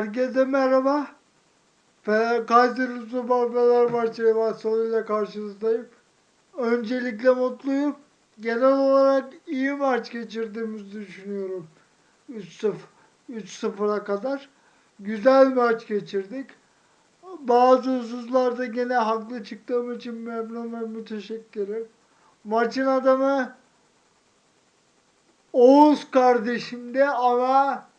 Herkese merhaba. Kayseri Spor Fenerbahçe maçlarıyla karşınızdayım. Öncelikle mutluyum. Genel olarak iyi maç geçirdiğimizi düşünüyorum. 3-0 3-0'a kadar. Güzel maç geçirdik. Bazı hususlarda gene haklı çıktığım için memnun ve müteşekkirim. Maçın adamı Oğuz kardeşimdi ama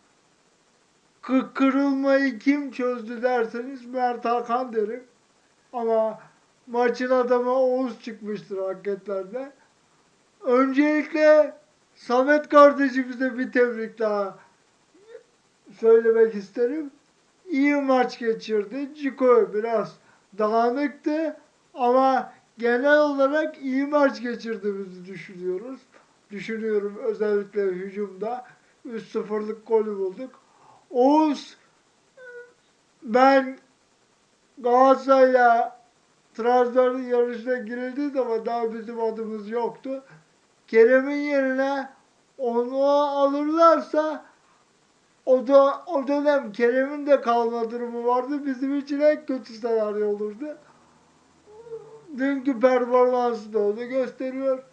Kı- kırılmayı kim çözdü derseniz Mert Hakan derim. Ama maçın adamı Oğuz çıkmıştır hareketlerde. Öncelikle Samet kardeşimize bir tebrik daha söylemek isterim. İyi maç geçirdi. Ciko biraz dağınıktı ama genel olarak iyi maç geçirdiğimizi düşünüyoruz. Düşünüyorum özellikle hücumda 3-0'lık golü bulduk. Oğuz ben Galatasaray'la Trabzon'un yarışına girildi ama daha bizim adımız yoktu. Kerem'in yerine onu alırlarsa o da o dönem Kerem'in de kalma durumu vardı. Bizim için en kötü senaryo olurdu. Dünkü performansı da onu gösteriyor.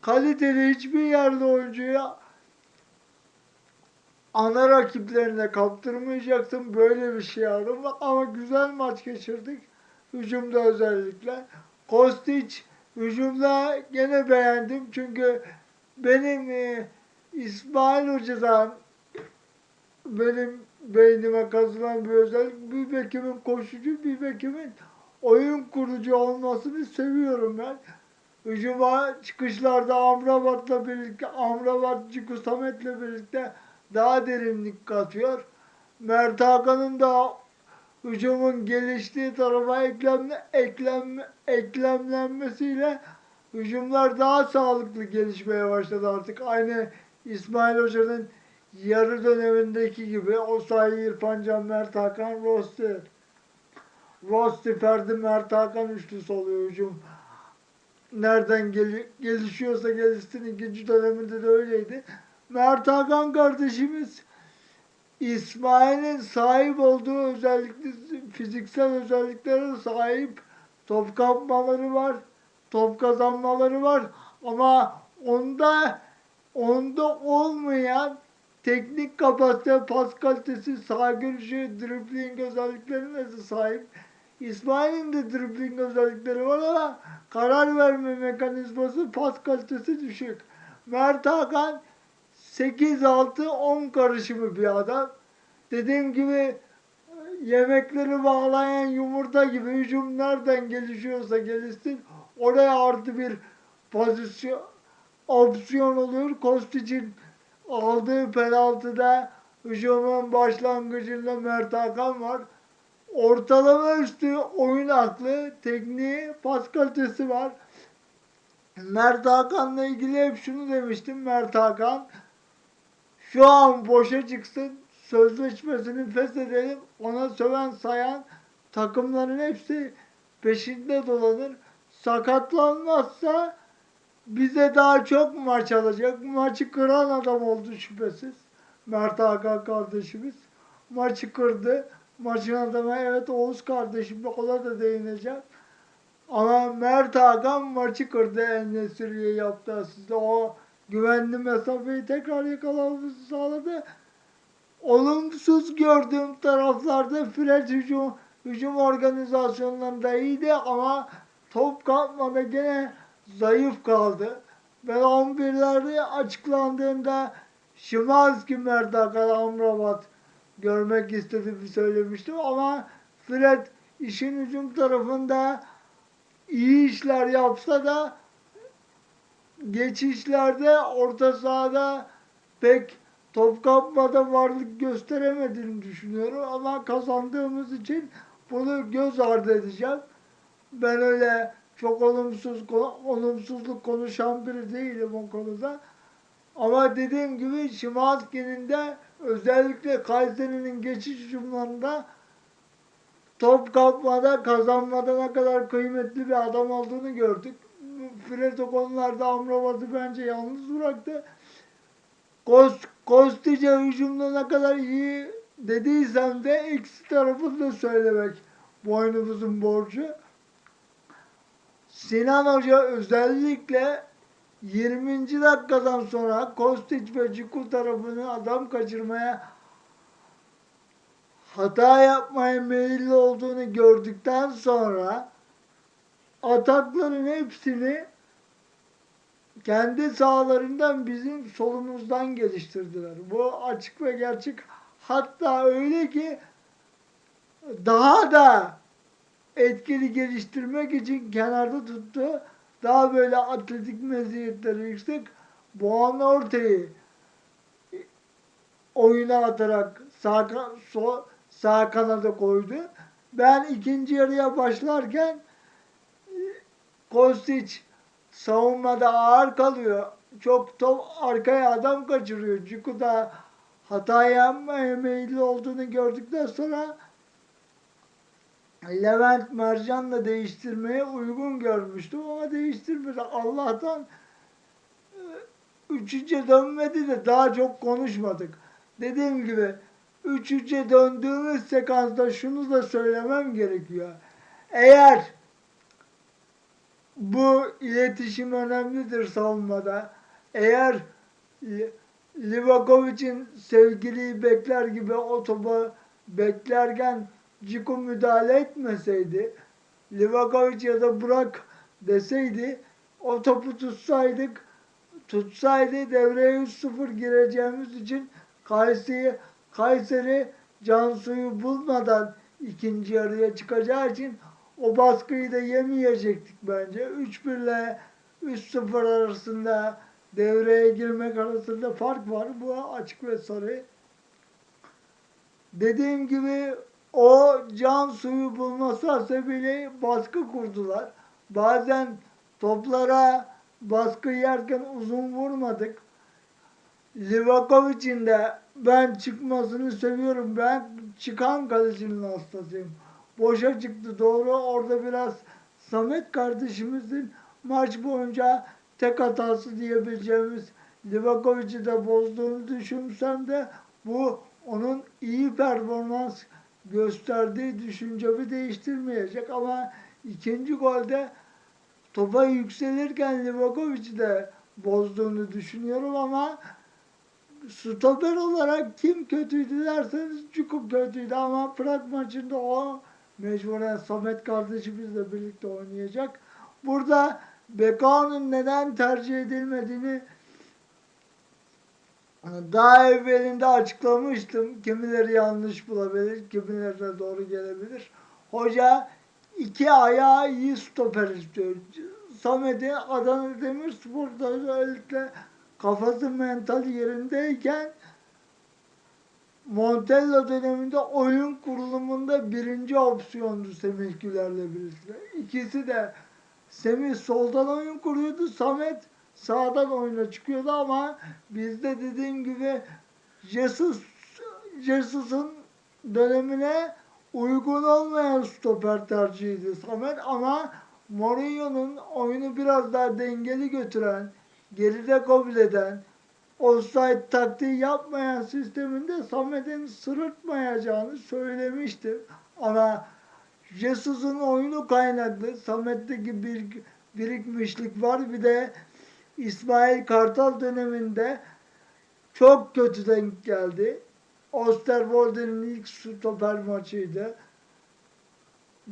Kaliteli hiçbir yerde oyuncuya ana rakiplerine kaptırmayacaksın. Böyle bir şey arama. Ama güzel maç geçirdik. Hücumda özellikle. Kostić hücumda gene beğendim. Çünkü benim e, İsmail Hoca'dan benim beynime kazınan bir özellik bir bekimin koşucu bir bekimin oyun kurucu olmasını seviyorum ben. Hücuma çıkışlarda Amrabat'la birlikte Amrabat Ciku birlikte daha derinlik katıyor. Mert Hakan'ın da hücumun geliştiği tarafa eklemle, eklem, eklemlenmesiyle hücumlar daha sağlıklı gelişmeye başladı artık. Aynı İsmail Hoca'nın yarı dönemindeki gibi o sayı İrfan Can, Mert Hakan, Rosti. Rosti, Ferdi, Mert Hakan üçlüsü oluyor hücum. Nereden gel gelişiyorsa gelişsin ikinci döneminde de öyleydi. Mert Hakan kardeşimiz İsmail'in sahip olduğu özellikle fiziksel özelliklere sahip top kapmaları var, top kazanmaları var ama onda onda olmayan teknik kapasite, pas kalitesi, sağ görüşü, dribbling özelliklerine sahip. İsmail'in de dribbling özellikleri var ama karar verme mekanizması, pas kalitesi düşük. Mert Hakan 8-6-10 karışımı bir adam. Dediğim gibi yemekleri bağlayan yumurta gibi hücum nereden gelişiyorsa gelişsin oraya artı bir pozisyon opsiyon oluyor. Kostic'in aldığı penaltıda hücumun başlangıcında Mert Hakan var. Ortalama üstü oyun aklı, tekniği, pas kalitesi var. Mert Hakan'la ilgili hep şunu demiştim. Mert Hakan şu an boşa çıksın, sözleşmesini feshedelim, ona söven sayan takımların hepsi peşinde dolanır. Sakatlanmazsa bize daha çok maç alacak. Maçı kıran adam oldu şüphesiz. Mert Hakan kardeşimiz. Maçı kırdı. Maçın adamı evet Oğuz kardeşim ona da değineceğim. Ama Mert Hakan maçı kırdı En-Nesyri'ye yaptı asiste. O güvenli mesafeyi tekrar yakalamamızı sağladı. Olumsuz gördüğüm taraflarda Fred hücum, hücum organizasyonlarında iyiydi ama top kapmada gene zayıf kaldı. Ben 11'lerde açıklandığında Şimanski Mert Hakan Amrabat görmek istediğimi söylemiştim ama Fred işin hücum tarafında iyi işler yapsa da geçişlerde orta sahada pek top kapmada varlık gösteremediğini düşünüyorum ama kazandığımız için bunu göz ardı edeceğim. Ben öyle çok olumsuz olumsuzluk konuşan biri değilim o konuda. Ama dediğim gibi Şimanski'nin de özellikle Kayseri'nin geçiş hücumlarında top kapmada kazanmada ne kadar kıymetli bir adam olduğunu gördük. Fred o konularda Amrabat'ı bence yalnız bıraktı. Kost, Kostice hücumda ne kadar iyi dediysem de eksi tarafını da söylemek boynumuzun borcu. Sinan Hoca özellikle 20. dakikadan sonra Kostić ve Ciku tarafını adam kaçırmaya hata yapmaya meyilli olduğunu gördükten sonra atakların hepsini kendi sahalarından bizim solumuzdan geliştirdiler. Bu açık ve gerçek. Hatta öyle ki daha da etkili geliştirmek için kenarda tuttu. Daha böyle atletik meziyetleri yüksek Boğan ortayı oyuna atarak sağ, sol, sağ kanada koydu. Ben ikinci yarıya başlarken Kostić savunmada ağır kalıyor. Çok top arkaya adam kaçırıyor. Ciku da hata yapmaya meyilli olduğunu gördükten sonra Levent Mercan'la değiştirmeye uygun görmüştüm ama değiştirmedi. Allah'tan e, üçüncü dönmedi de daha çok konuşmadık. Dediğim gibi üçüncü döndüğümüz sekansta şunu da söylemem gerekiyor. Eğer bu iletişim önemlidir savunmada. Eğer Li- Livakovic'in sevgiliyi bekler gibi o topu beklerken Ciku müdahale etmeseydi, Livakovic ya da Burak deseydi, o topu tutsaydık, tutsaydı devreye 3-0 gireceğimiz için Kayseri, Kayseri Cansu'yu bulmadan ikinci yarıya çıkacağı için o baskıyı da yemeyecektik bence. 3-1 ile 3-0 arasında devreye girmek arasında fark var. Bu açık ve sarı. Dediğim gibi o can suyu bulması hasebiyle baskı kurdular. Bazen toplara baskı yerken uzun vurmadık. Livakovic'in de ben çıkmasını seviyorum. Ben çıkan kalecinin hastasıyım. Boşa çıktı doğru. Orada biraz Samet kardeşimizin maç boyunca tek hatası diyebileceğimiz Livakovic'i de bozduğunu düşünsem de bu onun iyi performans gösterdiği düşüncemi değiştirmeyecek ama ikinci golde topa yükselirken Livakovic'i de bozduğunu düşünüyorum ama stoper olarak kim kötüydü derseniz Cukub kötüydü ama Prag maçında o mecburen Samet kardeşimizle birlikte oynayacak. Burada Bekao'nun neden tercih edilmediğini daha evvelinde açıklamıştım. Kimileri yanlış bulabilir, kimileri de doğru gelebilir. Hoca iki ayağı iyi stoper istiyor. Samet'in Adana Demirspor'da özellikle kafası mental yerindeyken Montella döneminde oyun kurulumunda birinci opsiyondu Semih Güler'le birlikte. İkisi de Semih soldan oyun kuruyordu, Samet sağdan oyuna çıkıyordu ama bizde dediğim gibi Jesus Jesus'un dönemine uygun olmayan stoper tercihiydi Samet ama Mourinho'nun oyunu biraz daha dengeli götüren, geride kabul eden, offside taktiği yapmayan sisteminde Samet'in sırıtmayacağını söylemiştim. Ama Jesus'un oyunu kaynaklı. Samet'teki bir birikmişlik var. Bir de İsmail Kartal döneminde çok kötü denk geldi. Osterwolde'nin ilk stoper maçıydı.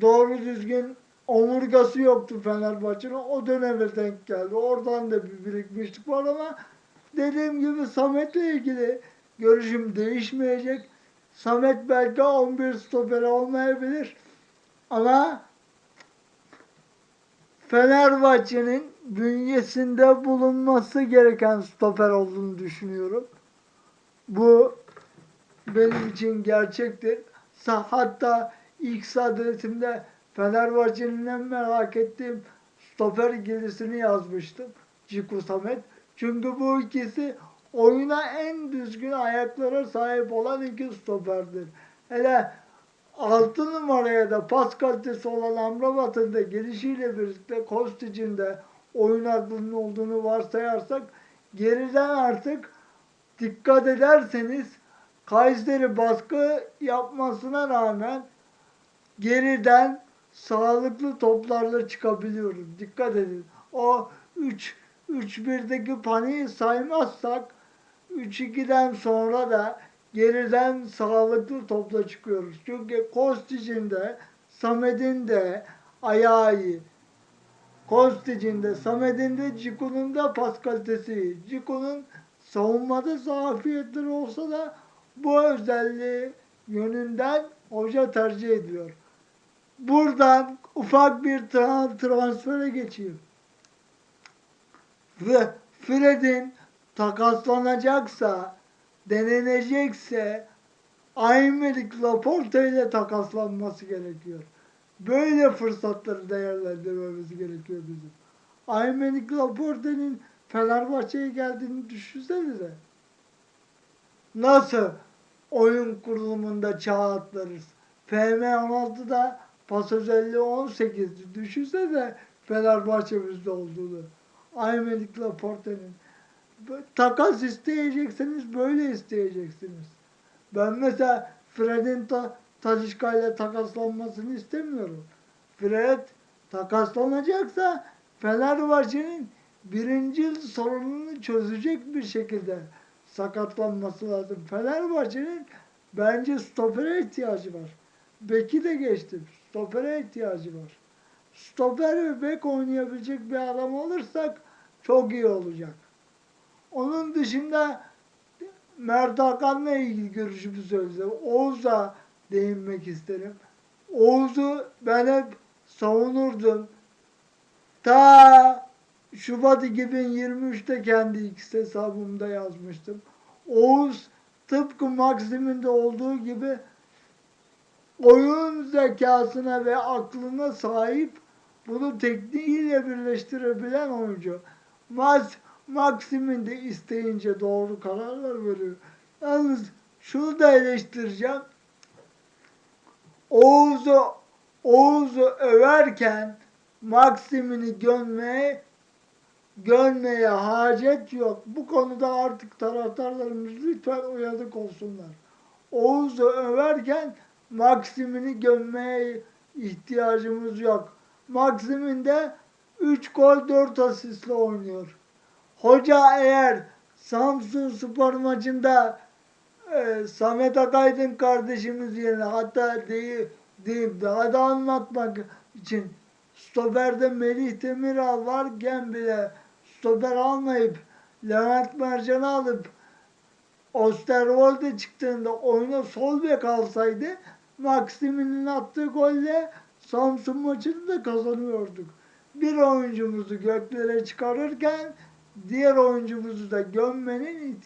Doğru düzgün omurgası yoktu Fenerbahçe'nin. O döneme denk geldi. Oradan da bir birikmişlik var ama dediğim gibi Samet'le ilgili görüşüm değişmeyecek. Samet belki 11 stoper olmayabilir. Ama Fenerbahçe'nin bünyesinde bulunması gereken stoper olduğunu düşünüyorum. Bu benim için gerçektir. Hatta ilk sadretimde Fenerbahçe'nin en merak ettiğim stoper ikilisini yazmıştım. Ciku Samet. Çünkü bu ikisi oyuna en düzgün ayaklara sahip olan iki stoperdir. Hele 6 numaraya da pas kalitesi olan Amrabat'ın da gelişiyle birlikte Kostic'in de oyun aklının olduğunu varsayarsak geriden artık dikkat ederseniz Kayseri baskı yapmasına rağmen geriden sağlıklı toplarla çıkabiliyoruz. Dikkat edin. O 3 3-1'deki paniği saymazsak 3-2'den sonra da geriden sağlıklı topla çıkıyoruz. Çünkü Kostic'in de Samet'in de ayağı iyi. Kostic'in de Samet'in de Ciku'nun da pas kalitesi iyi. Ciku'nun savunmada zafiyetleri olsa da bu özelliği yönünden hoca tercih ediyor. Buradan ufak bir tra- transfere geçeyim. Ve Fred'in takaslanacaksa, denenecekse Aymeric Laporte ile takaslanması gerekiyor. Böyle fırsatları değerlendirmemiz gerekiyor bizim. Aymeric Laporte'nin Fenerbahçe'ye geldiğini düşünsenize. Nasıl oyun kurulumunda çağ atlarız? FM16'da pas özelliği 18'di. Düşünsene Fenerbahçe'mizde olduğunu. Aymeric Laporte'nin. Takas isteyecekseniz böyle isteyeceksiniz. Ben mesela Fred'in ta, Talişka ile takaslanmasını istemiyorum. Fred takaslanacaksa Fenerbahçe'nin birinci sorununu çözecek bir şekilde sakatlanması lazım. Fenerbahçe'nin bence stopere ihtiyacı var. Beki de geçtim. Stopere ihtiyacı var. Stoper ve bek oynayabilecek bir adam alırsak çok iyi olacak. Onun dışında Mert Hakan'la ilgili görüşümü söyleyeceğim. Oğuz'a değinmek isterim. Oğuz'u ben hep savunurdum. Ta Şubat 2023'te kendi X hesabımda yazmıştım. Oğuz tıpkı Maxim'in olduğu gibi oyun zekasına ve aklına sahip bunu tekniğiyle birleştirebilen oyuncu. Max, Maxim'in de isteyince doğru kararlar veriyor. Yalnız şunu da eleştireceğim. Oğuz'u Oğuz'u överken Maxim'ini gömmeye görmeye hacet yok. Bu konuda artık taraftarlarımız lütfen uyanık olsunlar. Oğuz'u överken Maksim'ini gömmeye ihtiyacımız yok. Maksim'in de 3 gol 4 asistle oynuyor. Hoca eğer Samsun Spor maçında e, Samet Akaydın kardeşimiz yerine hatta değil, diyeyim daha da anlatmak için stoperde Melih Demiral varken bile stoper almayıp Levent Mercan'ı alıp Osterwolde çıktığında oyuna sol bek alsaydı Maksim'in attığı golle Samsun maçını da kazanıyorduk. Bir oyuncumuzu göklere çıkarırken diğer oyuncumuzu da gömmenin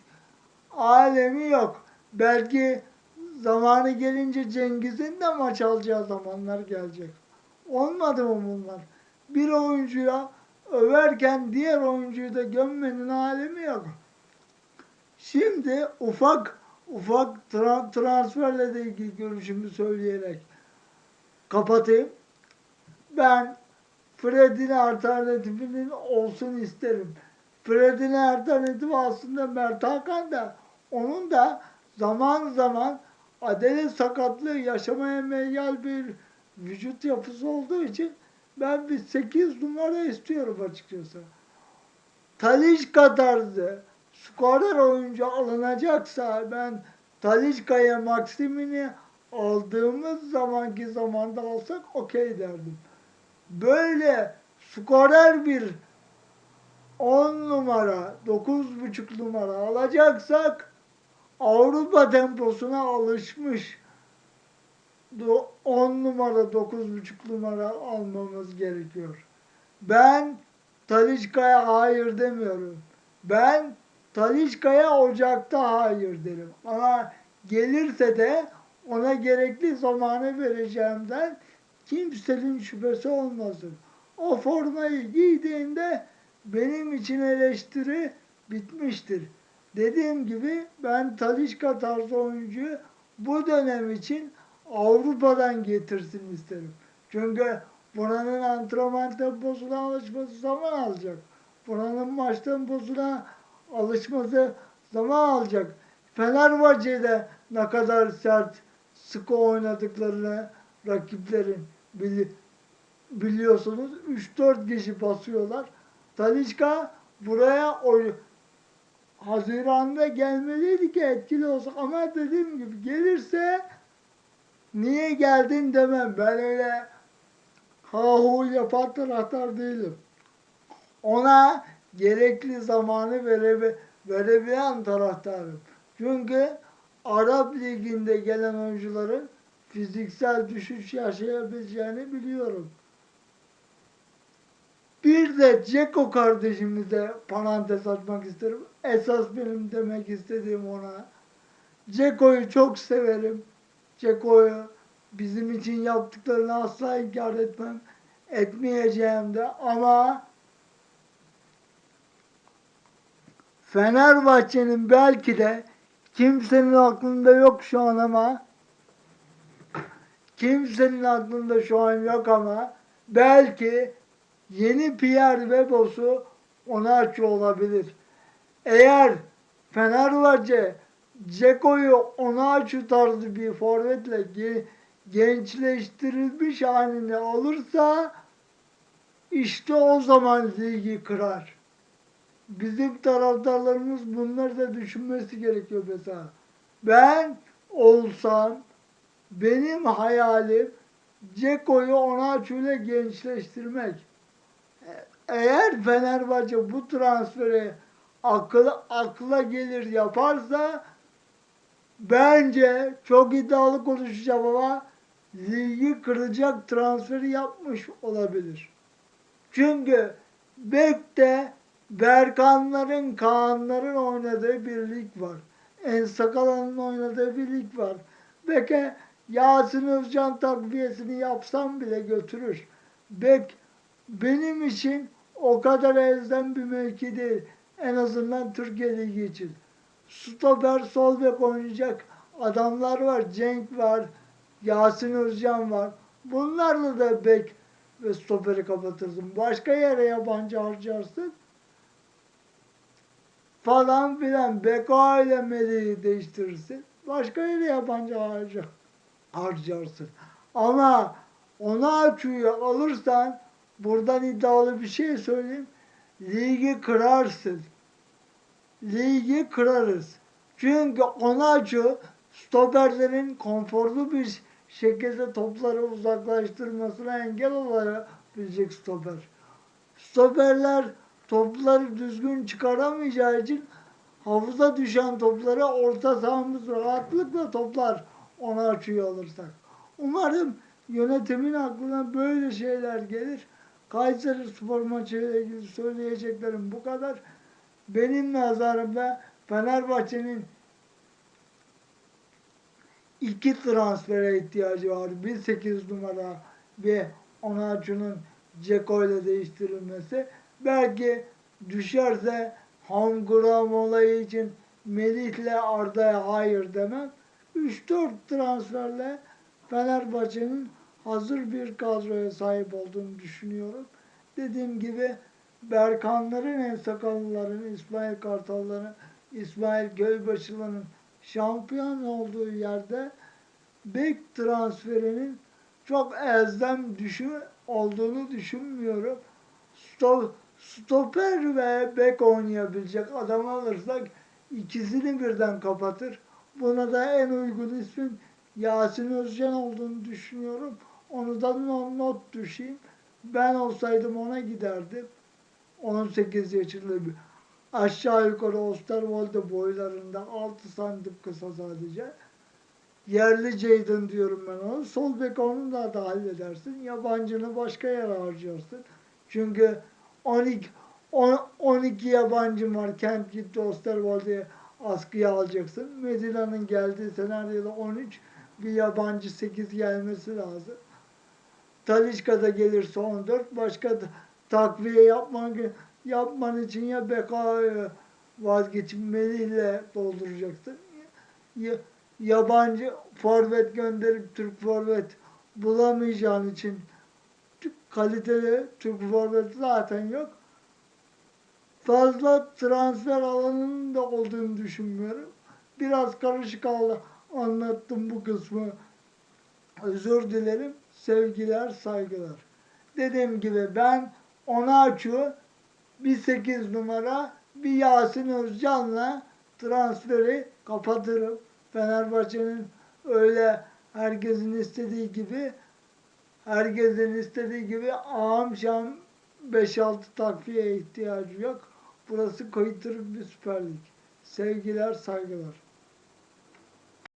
alemi yok. Belki zamanı gelince Cengiz'in de maç alacağı zamanlar gelecek. Olmadı mı bunlar? Bir oyuncuya överken diğer oyuncuyu da gömmenin alemi yok. Şimdi ufak ufak tra- transferle de ilgili görüşümü söyleyerek kapatayım. Ben Fred'in alternatifinin olsun isterim. Fred'in alternatifi aslında Mert Hakan da onun da zaman zaman adele sakatlığı yaşamaya meyyal bir vücut yapısı olduğu için ben bir 8 numara istiyorum açıkçası. Talişka tarzı skorer oyuncu alınacaksa ben Talişka'ya Maksimini aldığımız zamanki zamanda alsak okey derdim. Böyle skorer bir 10 numara, 9,5 numara alacaksak Avrupa temposuna alışmış 10 numara, 9,5 numara almamız gerekiyor. Ben Talişka'ya hayır demiyorum. Ben Talişka'ya Ocak'ta hayır derim. Ama gelirse de ona gerekli zamanı vereceğimden kimsenin şüphesi olmasın. O formayı giydiğinde benim için eleştiri bitmiştir. Dediğim gibi ben Talişka tarzı oyuncuyu bu dönem için Avrupa'dan getirsin isterim. Çünkü buranın antrenman temposuna alışması zaman alacak. Buranın maç temposuna alışması zaman alacak. Fenerbahçe'de ne kadar sert, sıkı oynadıklarını rakiplerin bili- biliyorsunuz. 3-4 kişi basıyorlar. Talişka buraya oy Haziran'da gelmeliydi ki etkili olsak ama dediğim gibi gelirse niye geldin demem. Ben öyle hahu yapan taraftar değilim. Ona gerekli zamanı verebe, verebilen taraftarım. Çünkü Arap Ligi'nde gelen oyuncuların fiziksel düşüş yaşayabileceğini biliyorum. Bir de Ceko kardeşimize parantez açmak isterim. Esas benim demek istediğim ona. Ceko'yu çok severim. Ceko'yu bizim için yaptıklarını asla inkar etmem. Etmeyeceğim de ama Fenerbahçe'nin belki de kimsenin aklında yok şu an ama kimsenin aklında şu an yok ama belki yeni Pierre Webos'u Onaçu olabilir. Eğer Fenerbahçe Ceko'yu Onaçu tarzı bir forvetle ge- gençleştirilmiş halini alırsa işte o zaman ligi kırar. Bizim taraftarlarımız bunları da düşünmesi gerekiyor mesela. Ben olsam benim hayalim Ceko'yu Onaçu ile gençleştirmek. Eğer Fenerbahçe bu transferi akıl, akla gelir yaparsa bence çok iddialı konuşacağım ama ligi kıracak transferi yapmış olabilir. Çünkü Bek'te Berkanların, Kaanların oynadığı bir lig var. En Sakalan'ın oynadığı bir lig var. Bek'e Yasin Özcan takviyesini yapsam bile götürür. Bek benim için o kadar elzem bir mevki değil. En azından Türkiye Ligi için. Stoper sol bek oynayacak adamlar var. Cenk var. Yasin Özcan var. Bunlarla da bek ve stoperi kapatırsın. Başka yere yabancı harcarsın. Falan filan. Beko ile Melih'i değiştirirsin. Başka yere yabancı harca, harcarsın. Ama ona açıyı alırsan buradan iddialı bir şey söyleyeyim. Ligi kırarsın. Ligi kırarız. Çünkü Onaçu stoperlerin konforlu bir şekilde topları uzaklaştırmasına engel olabilecek stoper. Stoperler topları düzgün çıkaramayacağı için havuza düşen topları orta sahamız rahatlıkla toplar Onaçu'yu alırsak. Umarım yönetimin aklına böyle şeyler gelir. Kayseri spor maçıyla ilgili söyleyeceklerim bu kadar. Benim nazarımda Fenerbahçe'nin iki transfere ihtiyacı var. Bir 8 numara ve Onaçu'nun Ceko ile değiştirilmesi. Belki düşerse Hanguram olayı için Melih'le Arda'ya hayır demem. 3-4 transferle Fenerbahçe'nin hazır bir kadroya sahip olduğunu düşünüyorum. Dediğim gibi Berkanların, en sakallıların, İsmail Kartalların, İsmail Gölbaşıların şampiyon olduğu yerde bek transferinin çok elzem düşün olduğunu düşünmüyorum. Sto stoper ve bek oynayabilecek adam alırsak ikisini birden kapatır. Buna da en uygun ismin Yasin Özcan olduğunu düşünüyorum. Onu da not, düşeyim. Ben olsaydım ona giderdim. 18 yaşında bir aşağı yukarı Osterwolde boylarında 6 santim kısa sadece. Yerli Jadon diyorum ben ona. Sol bek onu da, da halledersin. Yabancını başka yere harcarsın. Çünkü 12 on- 12 yabancım var. Kent gitti Osterwolde'ye askıya alacaksın. Medina'nın geldiği senaryoda 13 bir yabancı 8 gelmesi lazım. Talişka'da gelirse 14 başka da takviye yapman yapman için ya BK'yı vazgeçmeliyle dolduracaksın. Ya, yabancı forvet gönderip Türk forvet bulamayacağın için kaliteli Türk forvet zaten yok. Fazla transfer alanının da olduğunu düşünmüyorum. Biraz karışık al- anlattım bu kısmı. Özür dilerim. Sevgiler, saygılar. Dediğim gibi ben Onaçu bir 8 numara bir Yasin Özcan'la transferi kapatırım. Fenerbahçe'nin öyle herkesin istediği gibi herkesin istediği gibi ağam şam 5-6 takviye ihtiyacı yok. Burası kıytırık bir Süper Lig. Sevgiler, saygılar.